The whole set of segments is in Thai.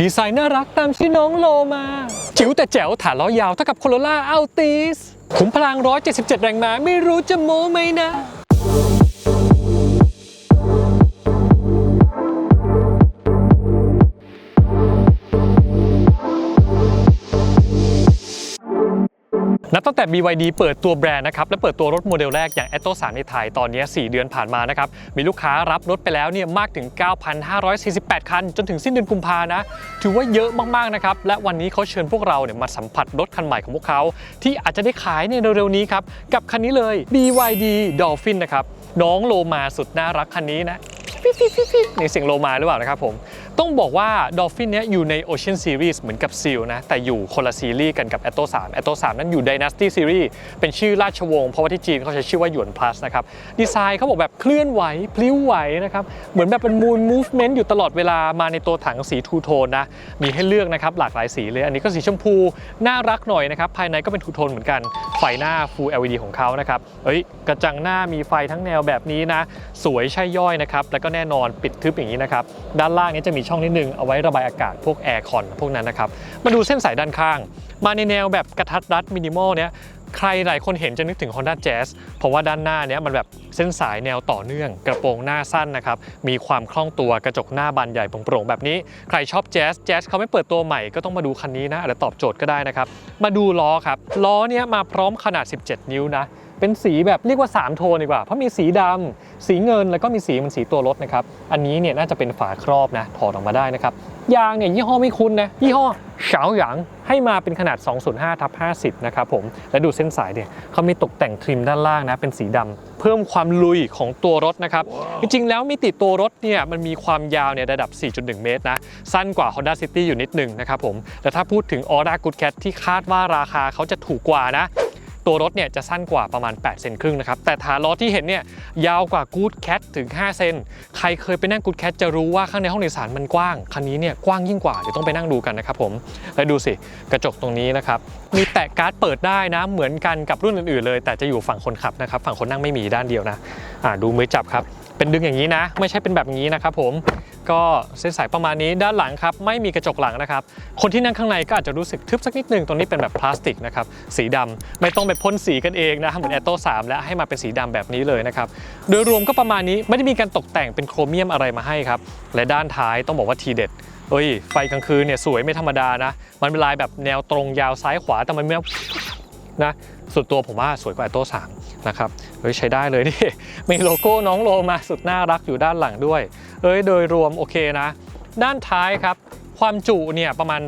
ดีไซน์น่ารักตามชื่อน้องโลมา จิ๋วแต่แจ๋วฐานล้อยาวเท่ากับโคโรล่าอัลติสขุมพลัง 177 แรงม้าไม่รู้จะโม้ไหมนะ นับตั้งแต่ BYD เปิดตัวแบรนด์นะครับและเปิดตัวรถโมเดลแรกอย่าง a t t o 3ในไทยตอนนี้ 4 เดือนผ่านมานะครับมีลูกค้ารับรถไปแล้วเนี่ยมากถึง 9,548 คัน จนถึงสิ้นเดือนกุมภานะถือว่าเยอะมากๆนะครับและวันนี้เขาเชิญพวกเราเนี่ยมาสัมผัสรถคันใหม่ของพวกเขา ที่อาจจะได้ขายในเร็วๆนี้ครับกับคันนี้เลย BYD Dolphin นะครับน้องโลมาสุดน่ารักคันนี้นะนี่เสียงโลมาหรือเปล่านะครับผม ต้องบอกว่า Dolphin เนี้ยอยู่ใน Ocean Series เหมือนกับ Seal นะ แต่อยู่คนละซีรีส์กันกับ Atto 3 Atto 3นั้นอยู่ Dynasty Series เป็นชื่อราชวงศ์เพราะว่าที่จีนเขาใช้ชื่อว่าหยวน plus นะครับ ดีไซน์เขาบอกแบบเคลื่อนไหว พลิ้วไหวนะครับ เหมือนแบบเป็น Moon Movement อยู่ตลอดเวลามาในตัวถังสีทูโทนนะ มีให้เลือกนะครับ หลากหลายสีเลย อันนี้ก็สีชมพู น่ารักหน่อยนะครับ ภายในก็เป็นทูโทนเหมือนกันไฟหน้า Full LED ของเขานะครับเอ้ยกระจังหน้ามีไฟทั้งแนวแบบนี้นะสวยใช่ย่อยนะครับแล้วก็แน่นอนปิดทึบอย่างนี้นะครับด้านล่างนี้จะมีช่องนิดนึงเอาไว้ระบายอากาศพวกแอร์คอนพวกนั้นนะครับ มาดูเส้นสายด้านข้าง มาในแนวแบบกระทัดรัดมินิมอลเนี้ยใครหลายคนเห็นจะนึกถึง Honda Jazz เพราะว่าด้านหน้าเนี้ยมันแบบเส้นสายแนวต่อเนื่อง กระโปรงหน้าสั้นนะครับ มีความคล่องตัวกระจกหน้าบานใหญ่โปร่งๆแบบนี้ ใครชอบ Jazz Jazz เขาไม่เปิดตัวใหม่ก็ต้องมาดูคันนี้นะอาจจะตอบโจทย์ก็ได้นะครับ มาดูล้อครับ ล้อเนี้ยมาพร้อมขนาด 17 นิ้วนะ เป็นสีแบบเรียกว่า 3 โทนดีกว่า เพราะมีสีดำสีเงินแล้วก็มีสีเหมันสีตัวรถนะครับ อันนี้เนี่ยน่าจะเป็นฝาครอบนะถอดออกมาได้นะครับ ยางเนี่ยยี่ห้อไม่คุ้นนะ ยี่ห้อเฉาหยางให้มาเป็นขนาด 205ทับ50 นะครับผม และดูเส้นสายเนี่ยเขามีตกแต่งทริมด้านล่างนะ เป็นสีดำเพิ่มความลุยของตัวรถนะครับ จริงๆ แล้วมิติตัวรถเนี่ยมันมีความยาวเนี่ยระดับ 4.1 เมตรนะ สั้นกว่า Honda City อยู่นิดหนึงนะครับผมแต่ถ้าพูดถึง Aura Good Cat ที่คาดว่าราคาเขาจะถูกกว่านะ ตัวรถเนี่ยจะสั้นกว่าประมาณ 8 เซนครึ่งนะครับ แต่ฐานล้อที่เห็นเนี่ยยาวกว่า Good Cat ถึง 5 เซน ใครเคยไปนั่ง Good Cat จะรู้ว่าข้างในห้องโดยสารมันกว้าง คันนี้เนี่ยกว้างยิ่งกว่า เดี๋ยวต้องไปนั่งดูกันนะครับผม แล้วดูสิ กระจกตรงนี้นะครับ มีแตะการ์ดเปิดได้นะ เหมือนกันกับรุ่นอื่นๆเลย แต่จะอยู่ฝั่งคนขับนะครับ ฝั่งคนนั่งไม่มีด้านเดียวนะ อ่าดูมือจับครับเป็นดึงอย่างนี้นะ ไม่ใช่เป็นแบบนี้นะครับผมก็เส้นสายประมาณนี้ด้านหลังครับไม่มีกระจกหลังนะครับ คนที่นั่งข้างในก็อาจจะรู้สึกทึบสักนิดนึงตรงนี้เป็นแบบพลาสติกนะครับสีดำไม่ต้องไปพ่นสีกันเองนะเหมือนแอตโต้3แล้วให้มาเป็นสีดำแบบนี้เลยนะครับโดยรวมก็ประมาณนี้ไม่ได้มีการตกแต่งเป็นโครเมียมอะไรมาให้ครับและด้านท้ายต้องบอกว่าทีเด็ดเอ้ยไฟกลางคืนเนี่ยสวยไม่ธรรมดานะ มันเป็นลายแบบแนวตรงยาวซ้ายขวาแต่มันไม่นะส่วนตัวผมว่าสวยกว่า a อ t o 3นะครับ เฮ้ยใช้ได้เลยนี่มีโลโก้น้องโลมาสุดน่ารักอยู่ด้านหลังด้วยเอ้ยโดยรวมโอเคนะ ด้านท้ายครับความจุเนี่ยประมาณ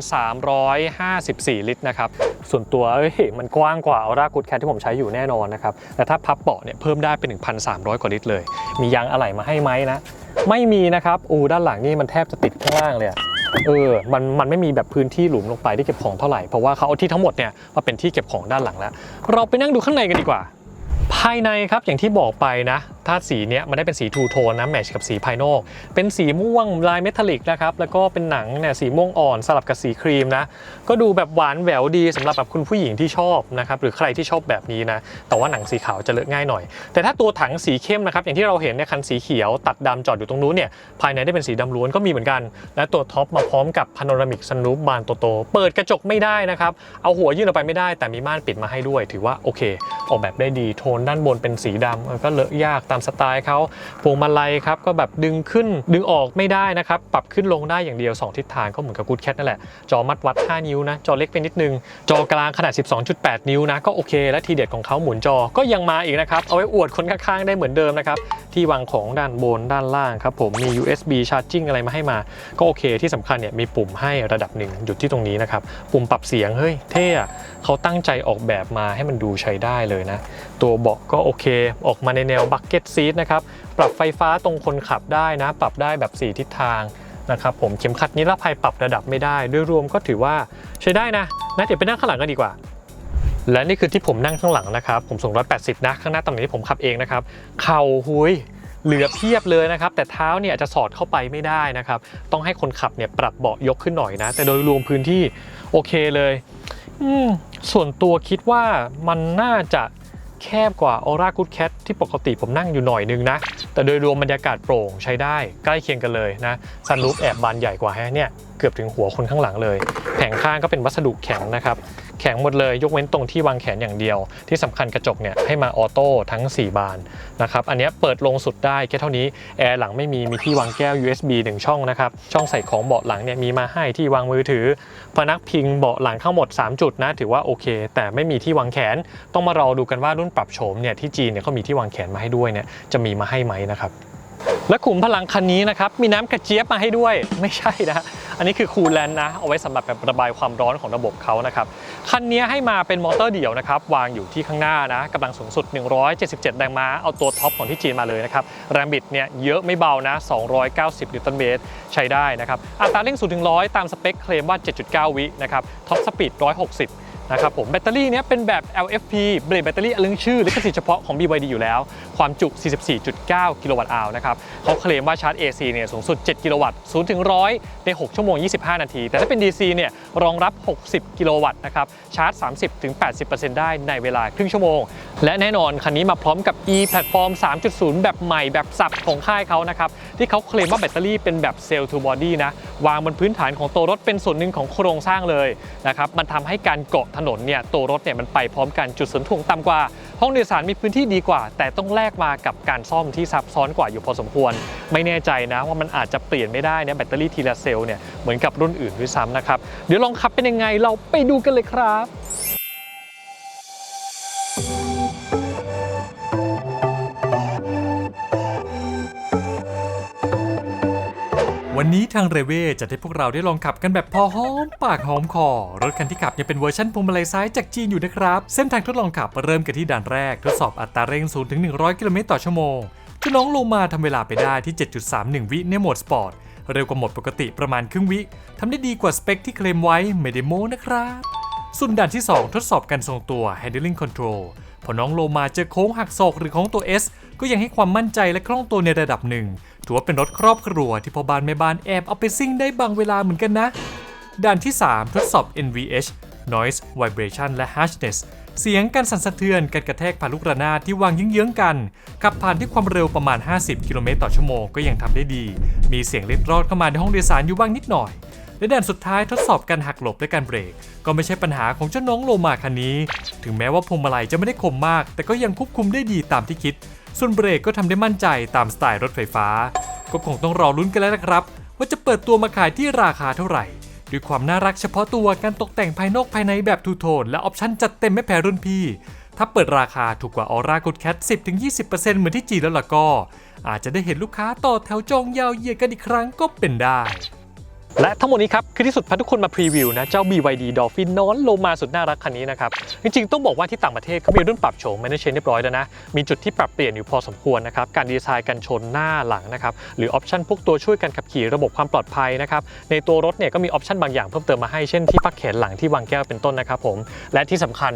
354 ลิตรนะครับ ส่วนตัวเอ้ยมันกว้างกว่า Aura Good Cat ที่ผมใช้อยู่แน่นอนนะครับ แต่ถ้าพับเบาะเนี่ยเพิ่มได้เป็น 1,300 กว่าลิตรเลย มียางอะไหล่มาให้ไหมนะ ไม่มีนะครับ อูด้านหลังนี่มันแทบจะติดข้างล่างเลยเออ มัน มันไม่มีแบบพื้นที่หลุมลงไปที่เก็บของเท่าไหร่ เพราะว่าเขาเอาที่ทั้งหมดเนี่ยมาเป็นที่เก็บของด้านหลังแล้ว เราไปนั่งดูข้างในกันดีกว่า ภายในครับอย่างที่บอกไปนะ ธาตุสีเนี้ยมันได้เป็นสีทูโทนนะแมชกับสีภายนอก เป็นสีม่วงลายเมทัลลิกนะครับแล้วก็เป็นหนังเนี่ยสีม่วงอ่อนสลับกับสีครีมนะก็ดูแบบหวานแหววดีสำหรับแบบคุณผู้หญิงที่ชอบนะครับหรือใครที่ชอบแบบนี้นะแต่ว่าหนังสีขาวจะเลอะง่ายหน่อย แต่ถ้าตัวถังสีเข้มนะครับอย่างที่เราเห็นเนี่ยคันสีเขียวตัดดำจอดอยู่ตรงนู้นเนี่ยภายในได้เป็นสีดำล้วนก็มีเหมือนกัน และตัวท็อปมาพร้อมกับพาโนรามิกซันรูฟบานโตๆเปิดกระจกไม่ได้นะครับเอาหัวยื่นออกไปไม่ได้ แต่มีม่านปิดมาให้ด้วย ถือว่าโอเค ออกแบบได้ดีโทนด้านบนเป็นสีดำก็เลอะยากตามสไตล์เขาพวงมาลัยครับก็แบบดึงขึ้นดึงออกไม่ได้นะครับปรับขึ้นลงได้อย่างเดียว 2 ทิศทางก็เหมือนกับกูดแคทนั่นแหละ จอมัดวัด 5 นิ้วนะ จอเล็กไปนิดนึง จอกลางขนาด 12.8 นิ้วนะ ก็โอเค และทีเด็ดของเขาหมุนจอก็ยังมาอีกนะครับ เอาไว้อวดคนข้างๆ ได้เหมือนเดิมนะครับ ที่วางของด้านบนด้านล่างครับผมมี USB charging อะไรมาให้มา ก็โอเคที่สำคัญเนี่ยมีปุ่มให้ระดับหนึ่งอยู่ที่ตรงนี้นะครับปุ่มปรับเสียงเฮ้ยเท่เขาตั้งใจออกแบบมาให้มันดูใช้ได้เลยนะตัวเบาะก็โอเค ออกมาในแนวบักเก็ตซีทนะครับ ปรับไฟฟ้าตรงคนขับได้นะ ปรับได้แบบ 4 ทิศทางนะครับผมเข็มขัดนิรภัยปรับระดับไม่ได้โดยรวมก็ถือว่าใช้ได้นะนะเดี๋ยวไปนั่งข้างหลังกันดีกว่า และนี่คือที่ผมนั่งข้างหลังนะครับ ผมสูง180 นะ ข้างหน้าตำแหน่งที่ผมขับเองนะครับ เข่าหุยเหลือเพียบเลยนะครับ แต่เท้าเนี่ยจะสอดเข้าไปไม่ได้นะครับ ต้องให้คนขับเนี่ยปรับเบาะยกขึ้นหน่อยนะ แต่โดยรวมพื้นที่โอเคเลยส่วนตัวคิดว่ามันน่าจะ แคบกว่า Aura Good Cat ที่ปกติผมนั่งอยู่หน่อยนึงนะ แต่โดยรวมบรรยากาศโปร่งใช้ได้ใกล้เคียงกันเลยนะซันรูฟแอบบานใหญ่กว่าแฮะเนี่ย เกือบถึงหัวคนข้างหลังเลย แผงข้างก็เป็นวัสดุแข็งนะครับ แข็งหมดเลยยกเว้นตรงที่วางแขนอย่างเดียว ที่สำคัญกระจกเนี่ยให้มาออโต้ทั้ง 4 บานนะครับอันนี้เปิดลงสุดได้แค่เท่านี้แอร์หลังไม่มีมีที่วางแก้ว USB 1 ช่องนะครับช่องใส่ของเบาะหลังเนี่ยมีมาให้ที่วางมือถือพนักพิงเบาะหลังทั้งหมด 3 จุดนะถือว่าโอเค แต่ไม่มีที่วางแขน ต้องมารอดูกันว่ารุ่นปรับโฉมเนี่ยที่จีนเนี่ยเขามีที่วางแขนมาให้ด้วยเนี่ยจะมีมาให้ไหมนะครับและขุมพลังคันนี้นะครับมีน้ำกระเจี๊ยบมาให้ด้วยไม่ใช่นะ อันนี้คือคูลแลนด์นะเอาไว้สำหรับแบบระบายความร้อนของระบบเขานะครับคันนี้ให้มาเป็นมอเตอร์เดี่ยวนะครับวางอยู่ที่ข้างหน้านะกำลังสูงสุด 177 แรงม้าเอาตัวท็อปของที่จีนมาเลยนะครับแรงบิดเนี่ยเยอะไม่เบานะ 290 นิวตันเมตรใช้ได้นะครับอัตราเร่ง0ถึง100 ตามสเปคเคลมว่า 7.9 วินะครับท็อปสปีด160 นะครับผมแบตเตอรี่เนี้ยเป็นแบบ LFP เบรดแบตเตอรี่อลึงชื่อลิขสิทธิ์เฉพาะของ BYD อยู่แล้ว ความจุ 44.9 กิโลวัตต์อาวนะครับเขาเคลมว่าชาร์จ AC เนี่ยสูงสุด 7 กิโลวัตต์0ถึง100 ใน 6 ชั่วโมง 25 นาที แต่ถ้าเป็น DC เนี่ยรองรับ 60 กิโลวัตต์นะครับชาร์จ 30ถึง80ได้ในเวลาครึ่งชั่วโมง และแน่นอนคันนี้มาพร้อมกับ e platform 3.0 แบบใหม่แบบสับของค่ายเขานะครับที่เขาเคลมว่าแบตเตอรี่เป็นแบบเซลล์ทูบอดี้นะวางบนพื้นฐานของตัวรถเป็นส่วนหนึ่งของโครงสร้างเลยนะครับมันทำให้การเกาะถนนเนี่ยตัวรถเนี่ยมันไปพร้อมกันจุดศูนย์ถ่วงต่ำกว่า ห้องโดยสารมีพื้นที่ดีกว่า แต่ต้องแลกมากับการซ่อมที่ซับซ้อนกว่าอยู่พอสมควร ไม่แน่ใจนะว่ามันอาจจะเปลี่ยนไม่ได้เนี่ยแบตเตอรี่ทีละเซลล์เนี่ยเหมือนกับรุ่นอื่นด้วยซ้ำนะครับเดี๋ยวลองขับเป็นยังไงเราไปดูกันเลยครับ วันนี้ทางเรเวจะให้พวกเราได้ลองขับกันแบบพอหอมปากหอมคอ รถคันที่ขับยังเป็นเวอร์ชันพวงมาลัยซ้ายจากจีนอยู่นะครับ เส้นทางทดลองขับเริ่มกันที่ด่านแรก ทดสอบอัตราเร่ง0ถึง100 กิโลเมตรต่อชั่วโมงเจ้าน้องลงมาทำเวลาไปได้ที่ 7.31 วิในโหมดสปอร์ต เร็วกว่าโหมดปกติประมาณครึ่งวิทำได้ดีกว่าสเปคที่เคลมไว้ไม่ได้โม้นะครับส่วนด่านที่ 2 ทดสอบการทรงตัว handling control พอน้องโลมาเจอโค้งหักศอกหรือของตัว S ก็ยังให้ความมั่นใจและคล่องตัวในระดับหนึ่ง ถือว่าเป็นรถครอบครัวที่พ่อบ้านแม่บ้านแอบเอาไปซิ่งได้บางเวลาเหมือนกันนะ ด่านที่ 3 ทดสอบ NVH Noise Vibration และ Harshness เสียงการสั่นสะเทือนการกระแทกผ่านลูกระนาดที่วางเยื้องๆกัน ขับผ่านที่ความเร็วประมาณ 50 กิโลเมตรต่อชั่วโมงก็ยังทำได้ดี มีเสียงเล็ดรอดเข้ามาในห้องโดยสารอยู่บ้างนิดหน่อยและด่านสุดท้ายทดสอบการหักหลบและการเบรก ก็ไม่ใช่ปัญหาของเจ้าน้องโลมาคันนี้ ถึงแม้ว่าพวงมาลัยจะไม่ได้คมมาก แต่ก็ยังควบคุมได้ดีตามที่คิด ส่วนเบรกก็ทำได้มั่นใจตามสไตล์รถไฟฟ้า ก็คงต้องรอลุ้นกันแล้วนะครับ ว่าจะเปิดตัวมาขายที่ราคาเท่าไหร่ ด้วยความน่ารักเฉพาะตัวการตกแต่งภายนอกภายในแบบทูโทน และออปชั่นจัดเต็มไม่แพ้รุ่นพี่ ถ้าเปิดราคาถูกกว่า Aura Good Cat 10-20%เหมือนที่จีนแล้วล่ะก็ อาจจะได้เห็นลูกค้าต่อแถวจองยาวเหยียดกันอีกครั้งก็เป็นได้ และทั้งหมดนี้ครับคือที่สุดพาทุกคนมาพรีวิวนะเจ้า BYD Dolphin นอนโลมาสุดน่ารักคันนี้นะครับ จริงๆ ต้องบอกว่าที่ต่างประเทศเขามีรุ่นปรับโฉมไม่ได้เชนเรียบร้อยแล้วนะ มีจุดที่ปรับเปลี่ยนอยู่พอสมควรนะครับ การดีไซน์กันชนหน้าหลังนะครับ หรือออปชันพวกตัวช่วยกันขับขี่ระบบความปลอดภัยนะครับ ในตัวรถเนี่ยก็มีออปชันบางอย่างเพิ่มเติมมาให้เช่นที่พักแขนหลังที่วางแก้วเป็นต้นนะครับผมและที่สำคัญ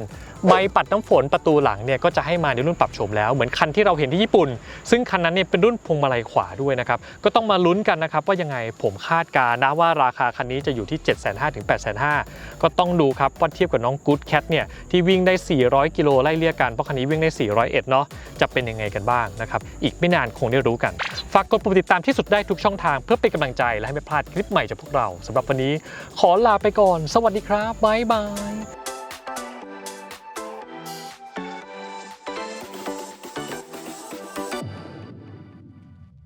ใบปัดน้ำฝนประตูหลังเนี่ยก็จะให้มาในรุ่นปรับโฉมแล้วเหมือนคันที่เราเห็นที่ญี่ปุ่น ซึ่งคันนั้นเนี่ยเป็นรุ่นพวงมาลัยขวาด้วยนะครับก็ต้องมาลุ้นกันนะครับว่ายังไงผมคาดการณ์นะว่าราคาคันนี้จะอยู่ที่ 7 5 0 0 0ถึง8 5 0 0 0 ก็ต้องดูครับว่าเทียบกับน้อง Good Cat เนี่ยที่วิ่งได้ 400 กิโลไล่เลี่ยกัน เพราะคันนี้วิ่งได้ 401 เนาะจะเป็นยังไงกันบ้างนะครับ อีกไม่นานคงได้รู้กัน ฝากกดปุ่มติดตามที่สุดได้ทุกช่องทางเพื่อเป็นกำลังใจและให้ไม่พลาดคลิปใหม่จากพวกเราสำหรับวันนี้ ขอลาไปก่อน สวัสดีครับบ๊ายบาย